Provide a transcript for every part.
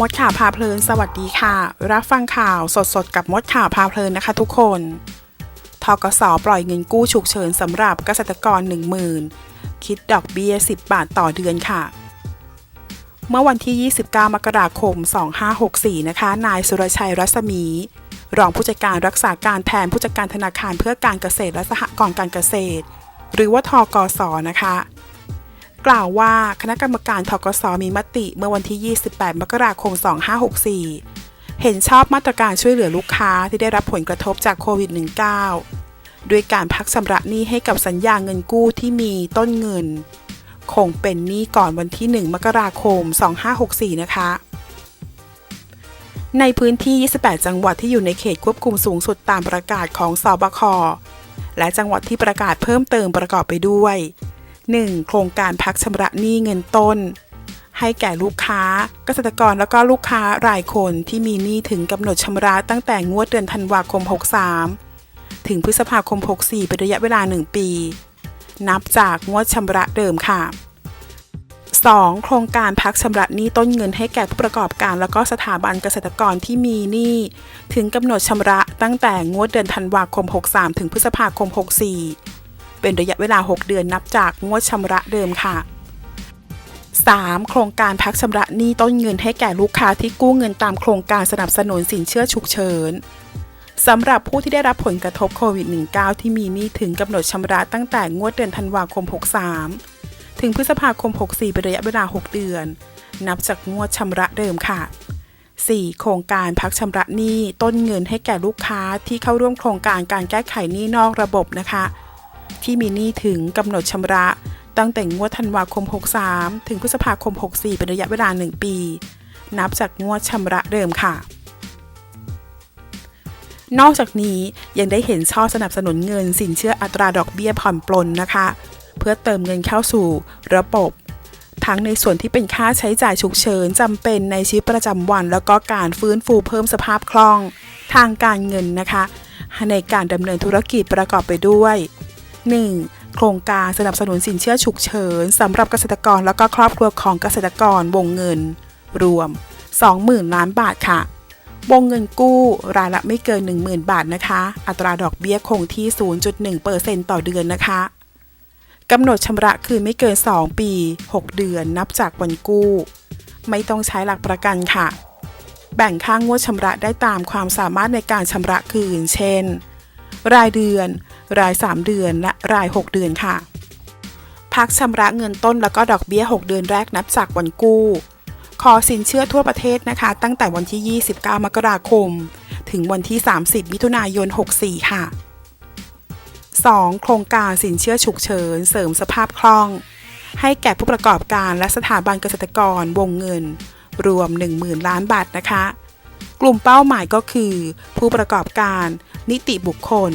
มดข่าวพาเพลิน สวัสดีค่ะ รับฟังข่าวสดๆ กับมดข่าวพาเพลินนะคะทุกคนทกสปล่อยเงินกู้ฉุกเฉินสำหรับเกษตรกร 10,000 คิดดอกเบี้ย 10 บาทต่อเดือนค่ะ เมื่อวันที่ 29 มกราคม 2564 นะคะ นายสุรชัยรัศมี รองผู้จัดการรักษาการแทนผู้จัดการธนาคารเพื่อการเกษตรและสหกรณ์การเกษตร หรือว่าทกสนะคะ กล่าวว่าคณะกรรมการทกสมีมติเมื่อวันที่ 28 มกราคม 2564 เห็นชอบมาตรการช่วยเหลือลูกค้าที่ได้รับผลกระทบจากโควิด -19 ด้วยการพักชำระหนี้ให้กับสัญญาเงินกู้ที่มีต้นเงิน คงเป็นหนี้ก่อนวันที่ 1 มกราคม 2564 นะคะ ในพื้นที่ 28 จังหวัดที่อยู่ในเขตควบคุมสูงสุดตามประกาศของสบคและจังหวัดที่ประกาศเพิ่มเติมประกอบไปด้วย 1. โครงการพักชำระหนี้เงินต้น ให้แก่ลูกค้า เกษตรกรแล้วก็ลูกค้ารายคนที่มีหนี้ถึงกำหนดชำระตั้งแต่งวดเดือนธันวาคม 63 ถึงพฤษภาคม 64 เป็นระยะเวลา 1 ปี นับจากงวดชำระเดิมค่ะ 2. โครงการพักชำระหนี้ต้นเงินให้แก่ผู้ประกอบการ แล้วก็สถาบันเกษตรกรที่มีหนี้ถึงกำหนดชำระตั้งแต่งวดเดือนธันวาคม 63 ถึงพฤษภาคม 64 เป็นระยะเวลา 6 เดือนนับจากงวดชำระเดิมค่ะ 3. โครงการพักชำระหนี้ต้นเงินให้แก่ลูกค้าที่กู้เงินตามโครงการสนับสนุนสินเชื่อฉุกเฉินสำหรับผู้ที่ได้รับผลกระทบโควิด -19 ที่มีหนี้ถึงกำหนดชำระตั้งแต่งวดเดือนธันวาคม 63 ถึงพฤษภาคม 64 เป็นระยะเวลา 6 เดือน นับจากงวดชำระเดิมค่ะ 4. โครงการพักชำระหนี้ต้นเงินให้แก่ลูกค้าที่เข้าร่วมโครงการการแก้ไขหนี้นอกระบบนะคะ ที่มีหนี้ถึงกำหนดชำระตั้งแต่งวดธันวาคม 63 ถึงพฤษภาคม 64 เป็นระยะเวลา 1 ปี นับจากงวดชำระเดิมค่ะ นอกจากนี้ยังได้เห็นช่อสนับสนุนเงินสินเชื่ออัตราดอกเบี้ยผ่อนปลนนะคะ เพื่อเติมเงินเข้าสู่ระบบ ทั้งในส่วนที่เป็นค่าใช้จ่ายฉุกเฉินจำเป็นในชีวิตประจำวัน แล้วก็การฟื้นฟูเพิ่มสภาพคล่อง ทางการเงินนะคะ ในการดำเนินธุรกิจประกอบไปด้วย 1. โครงการสนับสนุนสินเชื่อฉุกเฉินสำหรับเกษตรกรแล้วก็ครอบครัวของเกษตรกรวงเงิน รวม 20,000 ล้านบาทค่ะ วงเงินกู้รายละไม่เกิน 10,000 บาทนะคะ อัตราดอกเบี้ยคงที่ 0.1%ต่อเดือนนะคะกำหนดชำระคืนไม่เกิน 2 ปี 6 เดือนนับจากวันกู้ ไม่ต้องใช้หลักประกันค่ะ แบ่งค่างงวดชำระได้ตามความสามารถในการชำระคืน เช่น รายเดือน ราย 3 เดือนและราย 6 เดือนค่ะ พักชำระเงินต้นแล้วก็ดอกเบี้ย 6 เดือนแรกนับจากวันกู้ ขอสินเชื่อทั่วประเทศนะคะ ตั้งแต่วันที่ 29 มกราคม ถึงวันที่ 30 มิถุนายน 64 ค่ะ 2. โครงการสินเชื่อฉุกเฉิน เสริมสภาพคล่อง ให้แก่ผู้ประกอบการและสถาบันเกษตรกรวงเงิน รวม 10,000 ล้านบาทนะคะ กลุ่มเป้าหมายก็คือ ผู้ประกอบการ นิติบุคคล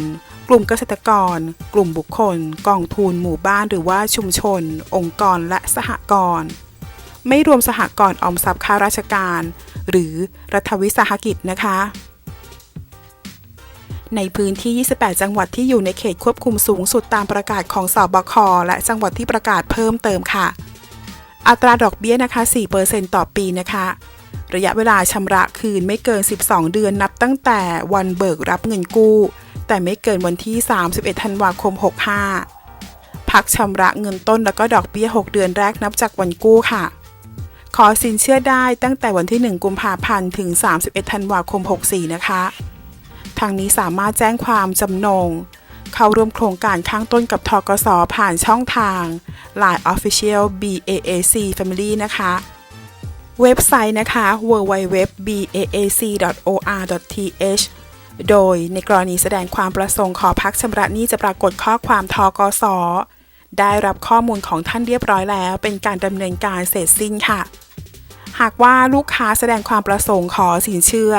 กลุ่มเกษตรกร กลุ่มบุคคล กองทุน หมู่บ้านหรือว่าชุมชน องค์กรและสหกรณ์ไม่รวมสหกรณ์ออมทรัพย์ข้าราชการ หรือรัฐวิสาหกิจนะคะ ในพื้นที่ 28 จังหวัดที่อยู่ในเขตควบคุมสูงสุดตามประกาศของสอบคและจังหวัดที่ประกาศเพิ่มเติมค่ะ อัตราดอกเบี้ยนะคะ 4%ต่อปีนะคะ ระยะเวลาชำระคืนไม่เกิน 12 เดือนนับตั้งแต่วันเบิกรับเงินกู้ แต่ไม่เกินวันที่ 31 ธันวาคม 65 พักชำระเงินต้นแล้วก็ดอกเบี้ย 6 เดือนแรกนับจากวันกู้ค่ะ ขอสินเชื่อได้ตั้งแต่วันที่ 1 กุมภาพันธ์ ถึง 31 ธันวาคม 64 นะคะ ทางนี้สามารถแจ้งความจำนง เข้าร่วมโครงการข้างต้นกับทกสผ่านช่องทาง Line Official BAAC Family นะคะเว็บไซต์นะคะ www.baac.or.th โดยในกรณีแสดงความประสงค์ขอพักชำระหนี้จะปรากฏข้อความทกส ได้รับข้อมูลของท่านเรียบร้อยแล้ว เป็นการดำเนินการเสร็จสิ้นค่ะ หากว่าลูกค้าแสดงความประสงค์ขอสินเชื่อ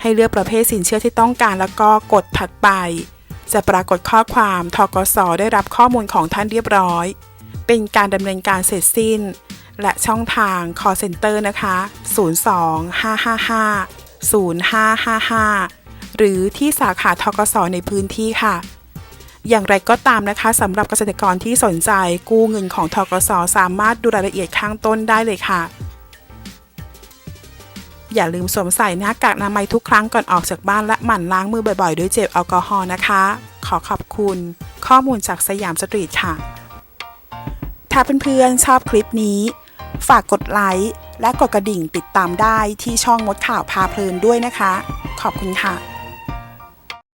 ให้เลือกประเภทสินเชื่อที่ต้องการแล้วก็กดถัดไป จะปรากฏข้อความทกส ได้รับข้อมูลของท่านเรียบร้อย เป็นการดำเนินการเสร็จสิ้น และช่องทาง call center นะคะ 02-555-0555 หรือที่สาขาทกสในพื้นที่ค่ะ อย่างไรก็ตามนะคะสำหรับเกษตรกรที่สนใจกู้เงินของทกสสามารถดูรายละเอียดข้างต้นได้เลยค่ะ อย่าลืมสวมใส่หน้ากากอนามัยทุกครั้งก่อนออกจากบ้านและหมั่นล้างมือบ่อยๆ ด้วยเจลแอลกอฮอล์นะคะ ขอขอบคุณ ข้อมูลจากสยามสตรีทค่ะ ถ้าเพื่อนๆชอบคลิปนี้ ฝากกดไลค์และกดกระดิ่งติดตามได้ที่ช่องมดข่าวพาเพลินด้วยนะคะ ขอบคุณค่ะ